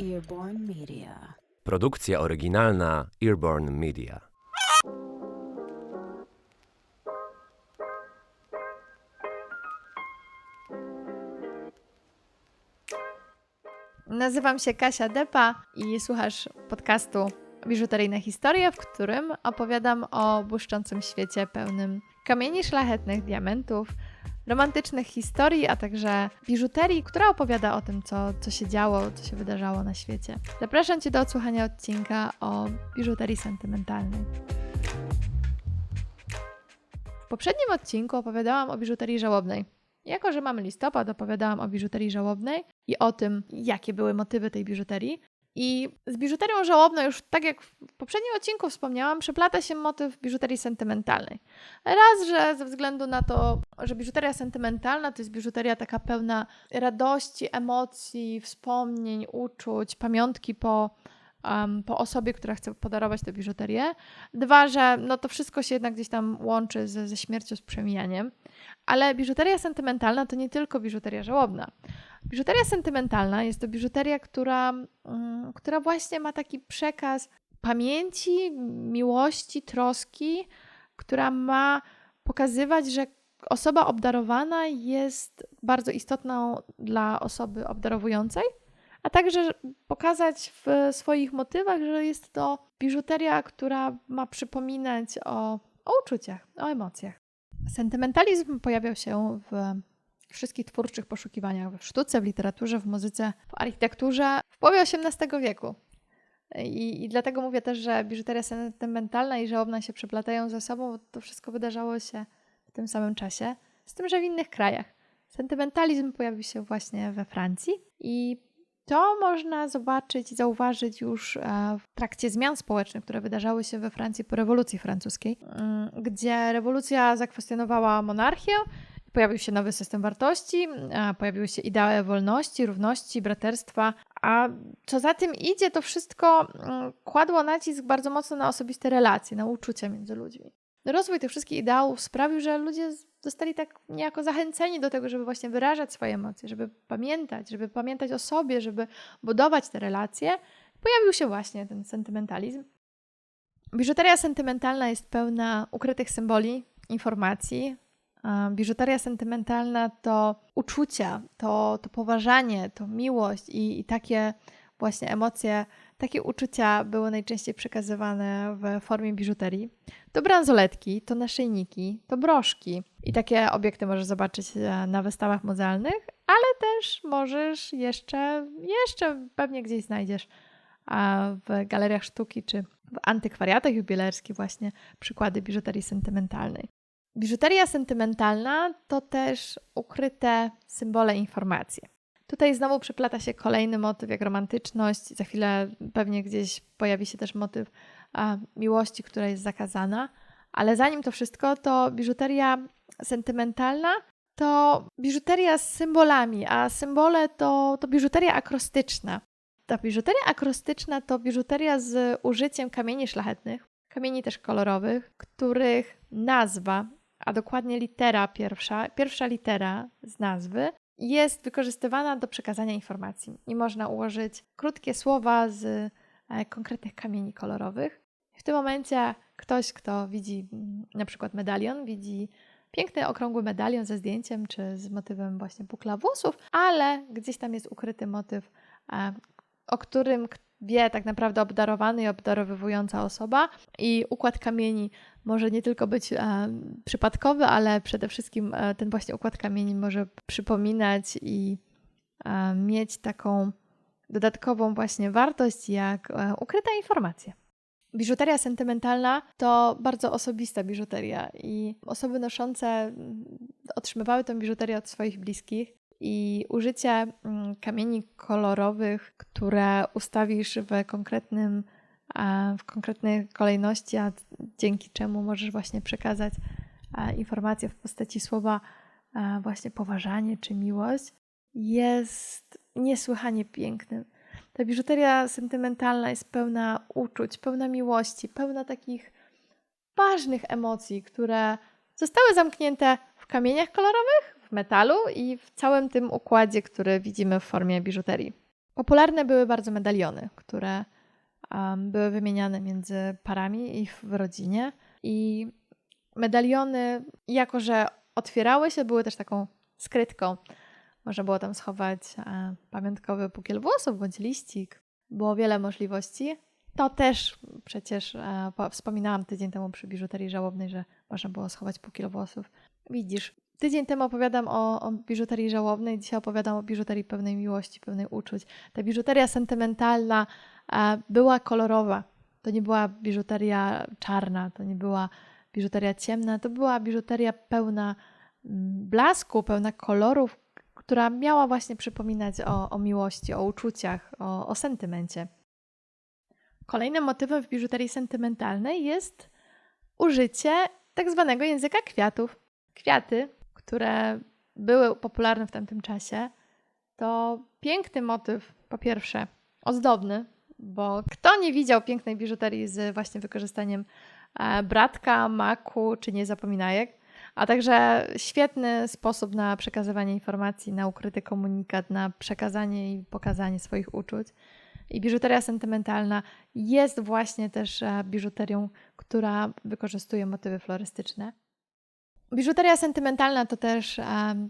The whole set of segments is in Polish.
Earborn Media. Produkcja oryginalna Earborn Media. Nazywam się Kasia Depa i słuchasz podcastu Biżuteryjne Historie, w którym opowiadam o błyszczącym świecie pełnym kamieni szlachetnych, diamentów, romantycznych historii, a także biżuterii, która opowiada o tym, co, co się działo, co się wydarzało na świecie. Zapraszam Cię do odsłuchania odcinka o biżuterii sentymentalnej. W poprzednim odcinku opowiadałam o biżuterii żałobnej. Jako, że mamy listopad, opowiadałam o biżuterii żałobnej i o tym, jakie były motywy tej biżuterii. I z biżuterią żałobną, już tak jak w poprzednim odcinku wspomniałam, przeplata się motyw biżuterii sentymentalnej. Raz, że ze względu na to, że biżuteria sentymentalna to jest biżuteria taka pełna radości, emocji, wspomnień, uczuć, pamiątki po, um, po osobie, która chce podarować tę biżuterię. Dwa, że no to wszystko się jednak gdzieś tam łączy ze, ze śmiercią, z przemijaniem. Ale biżuteria sentymentalna to nie tylko biżuteria żałobna. Biżuteria sentymentalna jest to biżuteria, która, um, która właśnie ma taki przekaz pamięci, miłości, troski, która ma pokazywać, że osoba obdarowana jest bardzo istotną dla osoby obdarowującej, a także pokazać w swoich motywach, że jest to biżuteria, która ma przypominać o, o uczuciach, o emocjach. Sentymentalizm pojawiał się w wszystkich twórczych poszukiwaniach w sztuce, w literaturze, w muzyce, w architekturze w połowie XVIII wieku. I, I, dlatego mówię też, że biżuteria sentymentalna i żałobna się przeplatają ze sobą, to wszystko wydarzało się w tym samym czasie, z tym, że w innych krajach. Sentymentalizm pojawił się właśnie we Francji i to można zobaczyć i zauważyć już w trakcie zmian społecznych, które wydarzały się we Francji po rewolucji francuskiej, gdzie rewolucja zakwestionowała monarchię, pojawił się nowy system wartości, pojawiły się idee wolności, równości, braterstwa, a co za tym idzie, to wszystko kładło nacisk bardzo mocno na osobiste relacje, na uczucia między ludźmi. Rozwój tych wszystkich ideałów sprawił, że ludzie zostali tak niejako zachęceni do tego, żeby właśnie wyrażać swoje emocje, żeby pamiętać, żeby pamiętać o sobie, żeby budować te relacje. Pojawił się właśnie ten sentymentalizm. Biżuteria sentymentalna jest pełna ukrytych symboli, informacji. Biżuteria sentymentalna to uczucia, to, to poważanie, to miłość i, i takie właśnie emocje, takie uczucia były najczęściej przekazywane w formie biżuterii. To bransoletki, to naszyjniki, to broszki. I takie obiekty możesz zobaczyć e, na wystawach muzealnych, ale też możesz jeszcze, jeszcze pewnie gdzieś znajdziesz w galeriach sztuki czy w antykwariatach jubilerskich właśnie przykłady biżuterii sentymentalnej. Biżuteria sentymentalna to też ukryte symbole informacje. Tutaj znowu przeplata się kolejny motyw, jak romantyczność. Za chwilę pewnie gdzieś pojawi się też motyw a, miłości, która jest zakazana. Ale zanim to wszystko, to biżuteria sentymentalna to biżuteria z symbolami, a symbole to, to biżuteria akrostyczna. Ta biżuteria akrostyczna to biżuteria z użyciem kamieni szlachetnych, kamieni też kolorowych, których nazwa, a dokładnie litera pierwsza, pierwsza litera z nazwy jest wykorzystywana do przekazania informacji i można ułożyć krótkie słowa z e, konkretnych kamieni kolorowych. W tym momencie ktoś, kto widzi na przykład medalion, widzi piękny, okrągły medalion ze zdjęciem czy z motywem właśnie bukla włosów, ale gdzieś tam jest ukryty motyw, e, o którym wie tak naprawdę obdarowany i obdarowywująca osoba i układ kamieni może nie tylko być e, przypadkowy, ale przede wszystkim e, ten właśnie układ kamieni może przypominać i e, mieć taką dodatkową właśnie wartość jak e, ukryta informacja. Biżuteria sentymentalna to bardzo osobista biżuteria i osoby noszące mm, otrzymywały tę biżuterię od swoich bliskich i użycie kamieni kolorowych, które ustawisz w konkretnym w konkretnej kolejności, a dzięki czemu możesz właśnie przekazać informację w postaci słowa właśnie poważanie czy miłość, jest niesłychanie pięknym. Ta biżuteria sentymentalna jest pełna uczuć, pełna miłości, pełna takich ważnych emocji, które zostały zamknięte w kamieniach kolorowych, w metalu i w całym tym układzie, który widzimy w formie biżuterii. Popularne były bardzo medaliony, które um, były wymieniane między parami i w rodzinie. I medaliony, jako że otwierały się, były też taką skrytką. Można było tam schować e, pamiątkowy bukiel włosów bądź liścik. Było wiele możliwości. To też przecież e, wspominałam tydzień temu przy biżuterii żałobnej, że można było schować bukiel włosów. Widzisz, tydzień temu opowiadam o, o biżuterii żałobnej, dzisiaj opowiadam o biżuterii pełnej miłości, pełnej uczuć. Ta biżuteria sentymentalna e, była kolorowa. To nie była biżuteria czarna, to nie była biżuteria ciemna, to była biżuteria pełna mm, blasku, pełna kolorów, która miała właśnie przypominać o, o miłości, o uczuciach, o, o sentymencie. Kolejnym motywem w biżuterii sentymentalnej jest użycie tak zwanego języka kwiatów. Kwiaty, które były popularne w tamtym czasie, to piękny motyw, po pierwsze, ozdobny, bo kto nie widział pięknej biżuterii z właśnie wykorzystaniem e, bratka, maku czy niezapominajek, a także świetny sposób na przekazywanie informacji, na ukryty komunikat, na przekazanie i pokazanie swoich uczuć. I biżuteria sentymentalna jest właśnie też e, biżuterią, która wykorzystuje motywy florystyczne. Biżuteria sentymentalna to też e,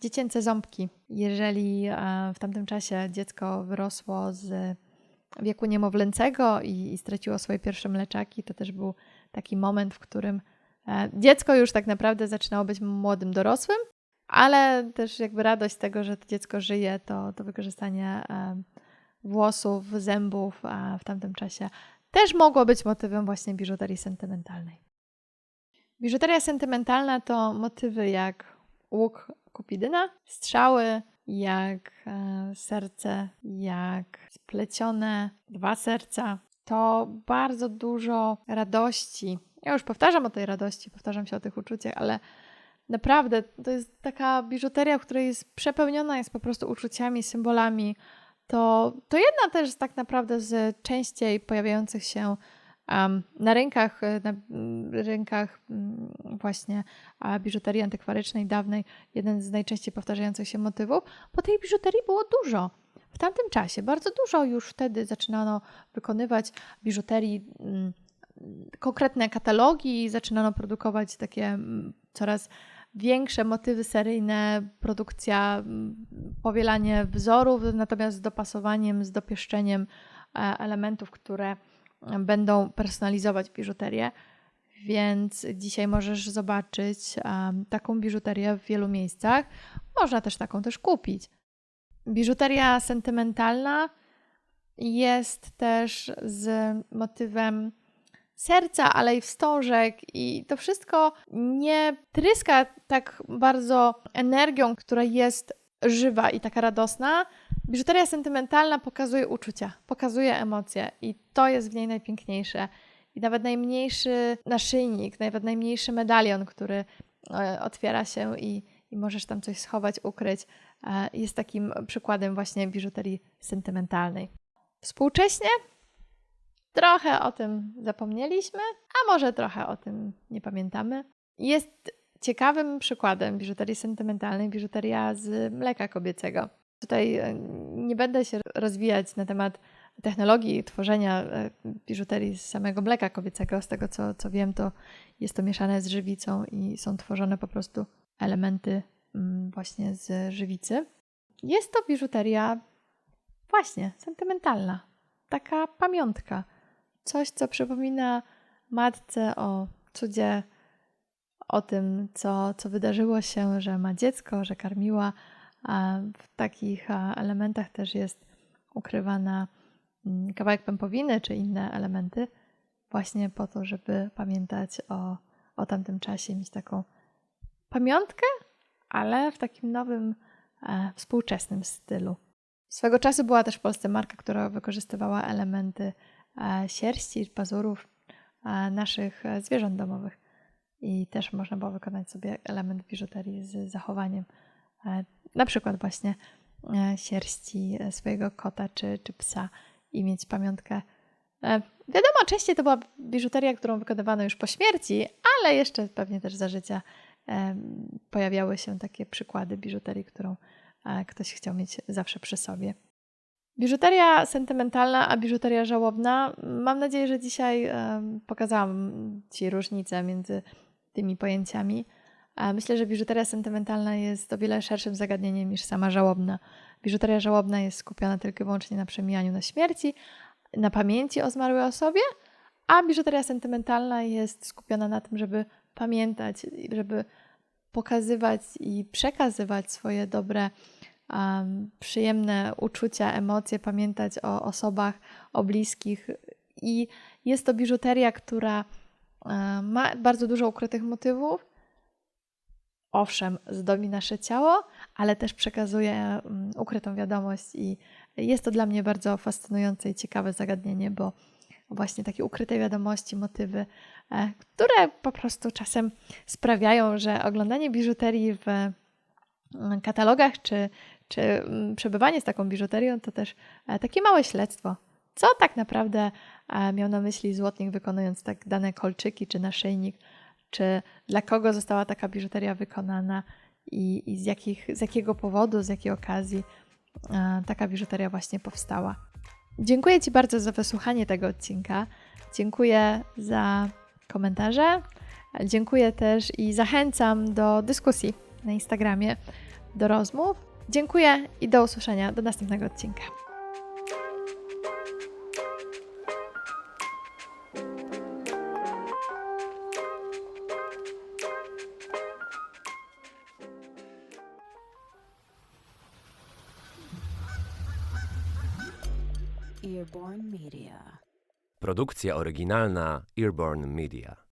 dziecięce ząbki. Jeżeli e, w tamtym czasie dziecko wyrosło z wieku niemowlęcego i, i straciło swoje pierwsze mleczaki, to też był taki moment, w którym e, dziecko już tak naprawdę zaczynało być młodym dorosłym, ale też jakby radość z tego, że to dziecko żyje, to, to wykorzystanie e, włosów, zębów w tamtym czasie też mogło być motywem właśnie biżuterii sentymentalnej. Biżuteria sentymentalna to motywy jak łuk kupidyna, strzały, jak e, serce, jak splecione dwa serca. To bardzo dużo radości. Ja już powtarzam o tej radości, powtarzam się o tych uczuciach, ale naprawdę to jest taka biżuteria, w której jest przepełniona jest po prostu uczuciami, symbolami. To, to jedna też tak naprawdę z częściej pojawiających się na rynkach, e, na mm, rynkach mm, właśnie biżuterii antykwarycznej dawnej jeden z najczęściej powtarzających się motywów, bo tej biżuterii było dużo. W tamtym czasie bardzo dużo już wtedy zaczynano wykonywać biżuterii, mm, konkretne katalogi, zaczynano produkować takie coraz większe motywy seryjne, produkcja, powielanie wzorów, natomiast z dopasowaniem, z dopieszczeniem e, elementów, które będą personalizować biżuterię. Więc dzisiaj możesz zobaczyć taką biżuterię w wielu miejscach. Można też taką też kupić. Biżuteria sentymentalna jest też z motywem serca, ale i wstążek, i to wszystko nie tryska tak bardzo energią, która jest żywa i taka radosna, biżuteria sentymentalna pokazuje uczucia, pokazuje emocje i to jest w niej najpiękniejsze. I nawet najmniejszy naszyjnik, nawet najmniejszy medalion, który e, otwiera się i, i możesz tam coś schować, ukryć, e, jest takim przykładem właśnie biżuterii sentymentalnej. Współcześnie trochę o tym zapomnieliśmy, a może trochę o tym nie pamiętamy. Jest ciekawym przykładem biżuterii sentymentalnej biżuteria z mleka kobiecego. Tutaj e, nie będę się rozwijać na temat technologii tworzenia e, biżuterii z samego mleka kobiecego. Z tego co, co wiem, to jest to mieszane z żywicą i są tworzone po prostu elementy mm, właśnie z żywicy. Jest to biżuteria właśnie sentymentalna, taka pamiątka. Coś, co przypomina matce o cudzie o tym, co, co wydarzyło się, że ma dziecko, że karmiła. A w takich elementach też jest ukrywana mm, kawałek pępowiny czy inne elementy, właśnie po to, żeby pamiętać o, o tamtym czasie, mieć taką pamiątkę, ale w takim nowym, e, współczesnym stylu. Swego czasu była też w Polsce marka, która wykorzystywała elementy e, sierści, pazurów e, naszych zwierząt domowych i też można było wykonać sobie element biżuterii z zachowaniem na przykład właśnie e, sierści swojego kota czy, czy psa i mieć pamiątkę. E, wiadomo, częściej to była biżuteria, którą wykonywano już po śmierci, ale jeszcze pewnie też za życia pojawiały się takie przykłady biżuterii, którą ktoś chciał mieć zawsze przy sobie. Biżuteria sentymentalna, a biżuteria żałobna. Mam nadzieję, że dzisiaj pokazałam Ci różnicę między tymi pojęciami. Myślę, że biżuteria sentymentalna jest o wiele szerszym zagadnieniem niż sama żałobna. Biżuteria żałobna jest skupiona tylko i wyłącznie na przemijaniu na śmierci, na pamięci o zmarłej osobie, a biżuteria sentymentalna jest skupiona na tym, żeby pamiętać, żeby pokazywać i przekazywać swoje dobre, um, przyjemne uczucia, emocje, pamiętać o osobach, o bliskich. I jest to biżuteria, która e, ma bardzo dużo ukrytych motywów. Owszem, zdobi nasze ciało, ale też przekazuje mm, ukrytą wiadomość, i jest to dla mnie bardzo fascynujące i ciekawe zagadnienie, bo właśnie takie ukryte wiadomości, motywy, e, które po prostu czasem sprawiają, że oglądanie biżuterii w mm, katalogach czy, czy mm, przebywanie z taką biżuterią to też e, takie małe śledztwo. Co tak naprawdę e, miał na myśli złotnik wykonując tak dane kolczyki czy naszyjnik, czy dla kogo została taka biżuteria wykonana i, i z, jakich, z jakiego powodu, z jakiej okazji e, taka biżuteria właśnie powstała. Dziękuję Ci bardzo za wysłuchanie tego odcinka. Dziękuję za komentarze. Dziękuję też i zachęcam do dyskusji na Instagramie, do rozmów. Dziękuję i do usłyszenia do następnego odcinka. Produkcja oryginalna Earborn Media.